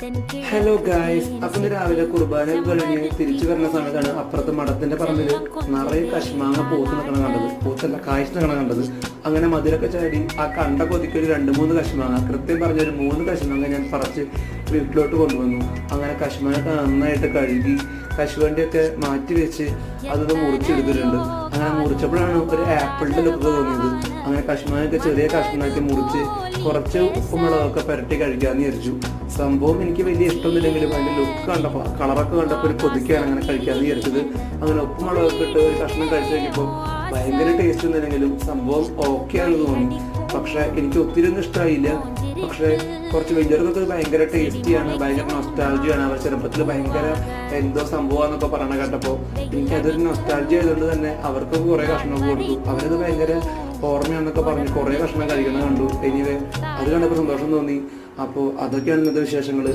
Hello guys അപ്പൊ രാവിലെ കുർബാന കഴിഞ്ഞ് തിരിച്ചു വരുന്ന സമയത്താണ് അപ്പുറത്ത് മഠത്തിന്റെ പറമ്പിൽ നിറയെ കശ്മാങ്ങ പൂത്ത് നിൽക്കണം കണ്ടത്. പൂത്തല്ല കാഴ്ച നിൽക്കണം കണ്ടത്. അങ്ങനെ മധുരൊക്കെ ചാടി ആ കണ്ട കൊതിക്കൊരു രണ്ട് മൂന്ന് കശ്മാങ്ങ കൃത്യം പറഞ്ഞ ഒരു മൂന്ന് കശ്മാങ്ങ ഞാൻ പറിച്ച് വീട്ടിലോട്ട് കൊണ്ടുവന്നു. അങ്ങനെ കശ്മാങ്ങൊക്കെ നന്നായിട്ട് കഴുകി കശുവണ്ടിയൊക്കെ മാറ്റി വെച്ച് അതൊക്കെ മുറിച്ചെടുത്തിട്ടുണ്ട്. അങ്ങനെ മുറിച്ചപ്പോഴാണ് ഒരു ആപ്പിളിന്റെ ലുക്ക് തോന്നിയത്. അങ്ങനെ കഷ്ണമൊക്കെ ചെറിയ കഷ്ണമാക്കി മുറിച്ച് കുറച്ച് ഉപ്പുമുളകൊക്കെ പുരട്ടി കഴിക്കാമെന്ന് വിചാരിച്ചു. സംഭവം എനിക്ക് വലിയ ഇഷ്ടമൊന്നുമില്ലെങ്കിലും അതിന്റെ ലുക്ക് കണ്ടപ്പോൾ കളറൊക്കെ കണ്ടപ്പോൾ ഒരു കൊതിക്കാൻ അങ്ങനെ കഴിക്കാമെന്ന് വിചാരിച്ചത്. അങ്ങനെ ഉപ്പുമുളകൊക്കെ ഇട്ട് ഒരു കഷ്ണം കഴിച്ചു നോക്കിയപ്പോൾ ഭയങ്കര ടേസ്റ്റ് ഒന്നുമില്ലെങ്കിലും സംഭവം ഓക്കെ ആണെന്ന് തോന്നി. പക്ഷെ എനിക്ക് ഒത്തിരി ഒന്നും ഇഷ്ടമായില്ല പക്ഷെ കുറച്ച് വലിയവർക്കൊക്കെ ഭയങ്കര ടേസ്റ്റിയാണ് ഭയങ്കര നൊസ്റ്റാൾജിയാണ് അവർ ചെറുപ്പത്തിൽ ഭയങ്കര എന്തോ സംഭവമാണെന്നൊക്കെ പറയണ കേട്ടപ്പോൾ എനിക്കതൊരു നൊസ്റ്റാൾജി ആയതുകൊണ്ട് തന്നെ അവർക്ക് കുറെ കഷ്ണം കൊടുത്തു. അവരത് ഭയങ്കര ഓർമ്മയാണെന്നൊക്കെ പറഞ്ഞ് കുറേ കഷ്ണം കഴിക്കണം കണ്ടു. എനിവേ അത് കണ്ടപ്പോൾ സന്തോഷം തോന്നി. അപ്പോൾ അതൊക്കെയാണ് ഇന്നത്തെ വിശേഷങ്ങൾ